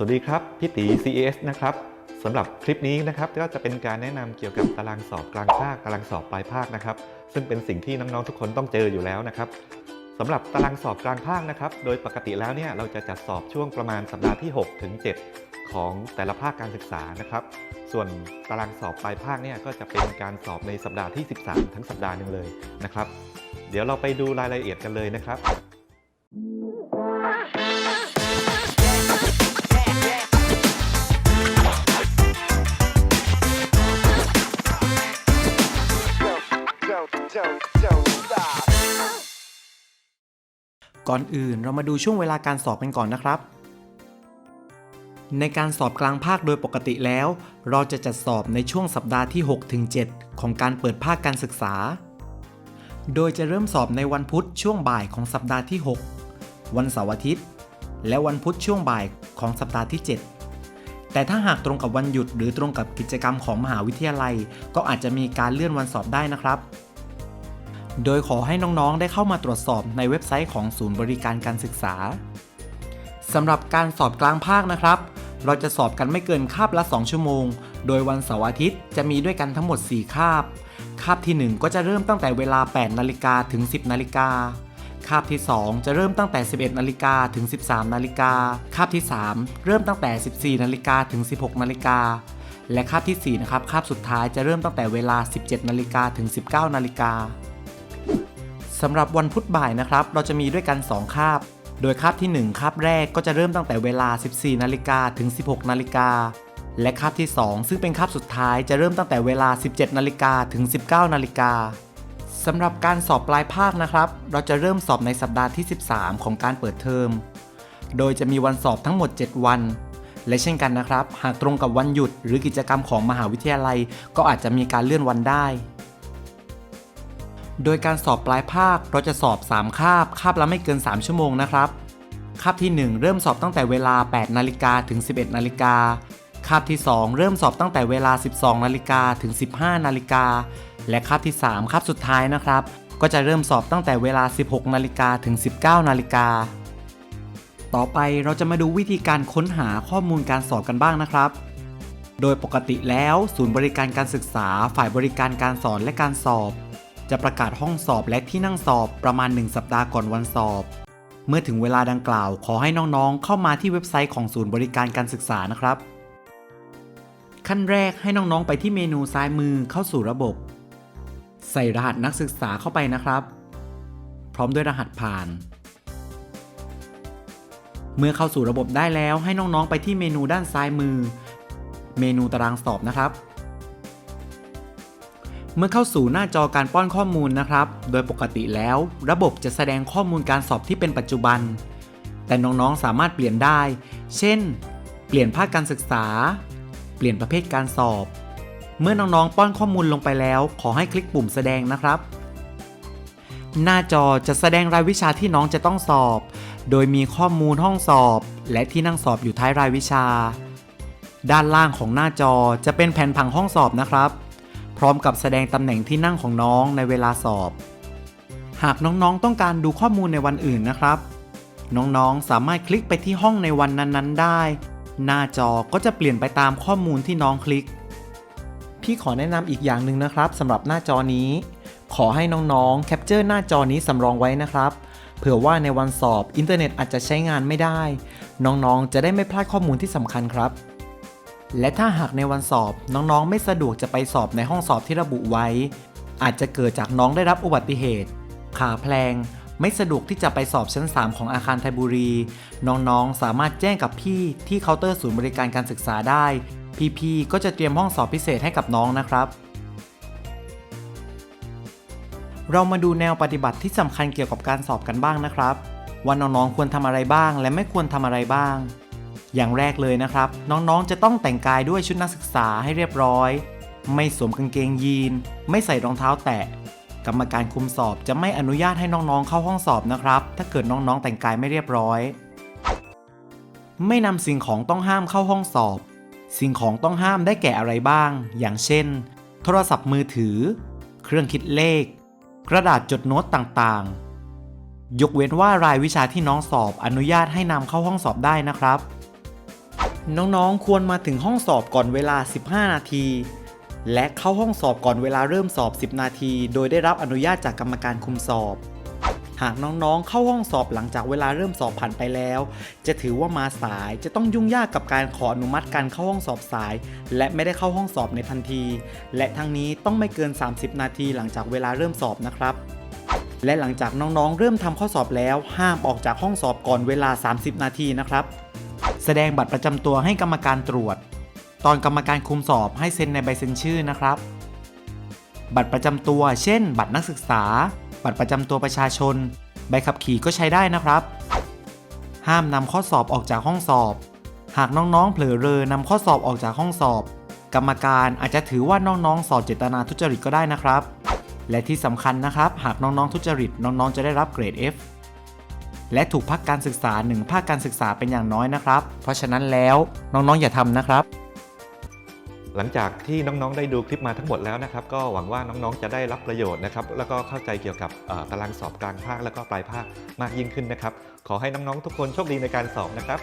สวัสดีครับ พี่ตี CES นะครับสำหรับคลิปนี้นะครับก็จะเป็นการแนะนำเกี่ยวกับตารางสอบกลางภาคตารางสอบปลายภาคนะครับ ซึ่งเป็นสิ่งที่น้องๆทุกคนต้องเจออยู่แล้วนะครับสำหรับตารางสอบกลางภาคนะครับ โดยปกติแล้วเนี่ยเราจะจัดสอบช่วงประมาณสัปดาห์ที่ 6 ถึง 7 ของแต่ละภาคการศึกษานะครับ ส่วนตารางสอบปลายภาคเนี่ยก็จะเป็นการสอบในสัปดาห์ที่ 13 ทั้งสัปดาห์หนึ่งเลยนะครับ เดี๋ยวเราไปดูรายละเอียดกันเลยนะครับ ก่อนอื่นเรามาดูช่วงเวลาการสอบกันก่อนนะครับ ในการสอบกลางภาคโดยปกติแล้ว เราจะจัดสอบในช่วงสัปดาห์ที่ 6-7 ของการเปิดภาคการศึกษา โดยจะเริ่มสอบในวันพุธช่วงบ่ายของสัปดาห์ที่ 6 วันเสาร์อาทิตย์ และวันพุธช่วงบ่ายของสัปดาห์ที่ 7แต่ถ้าหากตรงกับวันหยุดหรือตรงกับกิจกรรมของมหาวิทยาลัย ก็อาจจะมีการเลื่อนวันสอบได้นะครับ โดยขอให้น้องๆ ได้เข้ามาตรวจสอบในเว็บไซต์ของศูนย์บริการการศึกษาสำหรับการสอบกลางภาคนะครับ เราจะสอบกันไม่เกินคาบละ 2 ชั่วโมง โดยวันเสาร์อาทิตย์จะมีด้วยกันทั้งหมด 4 คาบ คาบที่ 1 ก็จะเริ่มตั้งแต่เวลา 8 นาฬิกาถึง 10 นาฬิกาคาบที่ 2 จะเริ่มตั้งแต่ 11 นาฬิกาถึง 13 นาฬิกา คาบที่ 3 เริ่มตั้งแต่ 14 นาฬิกาถึง 16 นาฬิกา และคาบทีสี่4 นะครับ คาบสุดท้ายจะเริ่มตั้งแต่เวลา 17 นาฬิกาถึง 19 นาฬิกา สำหรับวันพุธบ่ายนะครับ เราจะมีด้วยกัน 2 คาบ โดยคาบที่ 1 คาบแรกก็จะเริ่มตั้งแต่เวลา 14 นาฬิกาถึง 16 นาฬิกา และคาบที่ 2 ซึ่งเป็นคาบสุดท้ายจะเริ่มตั้งแต่เวลา 17 นาฬิกาถึง 19 นาฬิกาสำหรับการสอบปลายภาคนะครับ เราจะเริ่มสอบในสัปดาห์ที่ 13 ของการเปิดเทอม โดยจะมีวันสอบทั้งหมด 7 วัน และเช่นกันนะครับ หากตรงกับวันหยุดหรือกิจกรรมของมหาวิทยาลัย ก็อาจจะมีการเลื่อนวันได้ โดยการสอบปลายภาคเราจะสอบ 3 คาบ คาบละไม่เกิน 3 ชั่วโมงนะครับ คาบที่ 1 เริ่มสอบตั้งแต่เวลา 8 นาฬิกาถึง 11 นาฬิกา คาบที่ 2 เริ่มสอบตั้งแต่เวลา 12 นาฬิกาถึง 15 นาฬิกา และคาบที่ 3 คาบสุดท้ายนะครับ ก็จะเริ่มสอบตั้งแต่เวลา 16 นาฬิกาถึง 19 นาฬิกา ต่อไปเราจะมาดูวิธีการค้นหาข้อมูลการสอบกันบ้างนะครับโดยปกติแล้ว ศูนย์บริการการศึกษาฝ่ายบริการการสอนและการสอบ จะประกาศห้องสอบและที่นั่งสอบประมาณ 1 สัปดาห์ก่อนวันสอบ เมื่อถึงเวลาดังกล่าว ขอให้น้องๆ เข้ามาที่เว็บไซต์ของศูนย์บริการการศึกษานะครับ ขั้นแรกให้น้องๆ ไปที่เมนูซ้ายมือเข้าสู่ระบบ ใส่รหัสนักศึกษาเข้าไปนะครับ พร้อมด้วยรหัสผ่าน เมื่อเข้าสู่ระบบได้แล้วให้น้องๆ ไปที่เมนูด้านซ้ายมือ เมนูตารางสอบนะครับ เมื่อเข้าสู่หน้าจอการป้อนข้อมูลนะครับ โดยปกติแล้ว ระบบจะแสดงข้อมูลการสอบที่เป็นปัจจุบัน แต่น้องๆสามารถเปลี่ยนได้ เช่น เปลี่ยนภาคการศึกษา เปลี่ยนประเภทการสอบ เมื่อน้องๆป้อนข้อมูลลงไปแล้ว ขอให้คลิกปุ่มแสดงนะครับ หน้าจอจะแสดงรายวิชาที่น้องจะต้องสอบ โดยมีข้อมูลห้องสอบ และที่นั่งสอบอยู่ท้ายรายวิชา ด้านล่างของหน้าจอจะเป็นแผนผังห้องสอบนะครับ พร้อมกับแสดงตำแหน่งที่นั่งของน้องในเวลาสอบ หากน้องๆต้องการดูข้อมูลในวันอื่นนะครับ น้องๆสามารถคลิกไปที่ห้องในวันนั้นๆ ได้ หน้าจอก็จะเปลี่ยนไปตามข้อมูลที่น้องคลิก พี่ขอแนะนำอีกอย่างหนึ่งนะครับสำหรับหน้าจอนี้ ขอให้น้องๆแคปเจอร์หน้าจอนี้สำรองไว้นะครับเผื่อว่าในวันสอบอินเทอร์เน็ตอาจจะใช้งานไม่ได้ น้องๆ จะได้ไม่พลาดข้อมูลที่สำคัญครับ และถ้าหากในวันสอบน้องๆ ไม่สะดวกจะไปสอบในห้องสอบที่ระบุไว้ อาจจะเกิดจากน้องได้รับอุบัติเหตุ ขาแพลง ไม่สะดวกที่จะไปสอบชั้น 3 ของอาคารไทยบุรี น้องๆ สามารถแจ้งกับพี่ที่เคาน์เตอร์ศูนย์บริการการศึกษาได้ พี่ๆ ก็จะเตรียมห้องสอบพิเศษให้กับน้องนะครับ เรามาดูแนวปฏิบัติที่สำคัญเกี่ยวกับการสอบกันบ้างนะครับว่าน้องๆ ควรทำอะไรบ้าง และไม่ควรทำอะไรบ้าง อย่างแรกเลยนะครับ น้องๆ จะต้องแต่งกายด้วยชุดนักศึกษาให้เรียบร้อย ไม่สวมกางเกงยีน ไม่ใส่รองเท้าแตะ กรรมการคุมสอบจะไม่อนุญาตให้น้องๆ เข้าห้องสอบนะครับ ถ้าเกิดน้องๆ แต่งกายไม่เรียบร้อย ไม่นำสิ่งของต้องห้ามเข้าห้องสอบ สิ่งของต้องห้ามได้แก่อะไรบ้าง อย่างเช่น โทรศัพท์มือถือ เครื่องคิดเลข กระดาษจดโน้ตต่างๆ ยกเว้นว่ารายวิชาที่น้องสอบอนุญาตให้นำเข้าห้องสอบได้นะครับ น้องๆ ควรมาถึงห้องสอบก่อนเวลา 15 นาที และเข้าห้องสอบก่อนเวลาเริ่มสอบ 10 นาที โดยได้รับอนุญาตจากกรรมการคุมสอบ หากน้องๆ เข้าห้องสอบหลังจากเวลาเริ่มสอบผ่านไปแล้ว จะถือว่ามาสาย จะต้องยุ่งยากกับการขออนุมัติการเข้าห้องสอบสาย และไม่ได้เข้าห้องสอบในทันที และทั้งนี้ต้องไม่เกิน 30 นาทีหลังจากเวลาเริ่มสอบนะครับและหลังจากน้องๆ เริ่มทำข้อสอบแล้ว ห้ามออกจากห้องสอบก่อนเวลา 30 นาทีนะครับ แสดงบัตรประจำตัวให้กรรมการตรวจ ตอนกรรมการคุมสอบให้เซ็นในใบเซ็นชื่อนะครับ บัตรประจำตัว เช่น บัตรนักศึกษา บัตรประจำตัวประชาชน ใบขับขี่ก็ใช้ได้นะครับ ห้ามนำข้อสอบออกจากห้องสอบ หากน้องๆ เผลอเรอนำข้อสอบออกจากห้องสอบ กรรมการอาจจะถือว่าน้องๆ สอบเจตนาทุจริตก็ได้นะครับ และที่สำคัญนะครับ หากน้องๆ ทุจริตน้องๆ จะได้รับเกรด F และถูกพักการศึกษาหนึ่งภาคการศึกษาเป็นอย่างน้อยนะครับ เพราะฉะนั้นแล้วน้องๆอย่าทำนะครับ หลังจากที่น้องๆได้ดูคลิปมาทั้งหมดแล้วนะครับ ก็หวังว่าน้องๆจะได้รับประโยชน์นะครับ แล้วก็เข้าใจเกี่ยวกับตารางสอบกลางภาคแล้วก็ปลายภาคมากยิ่งขึ้นนะครับ ขอให้น้องๆทุกคนโชคดีในการสอบนะครับ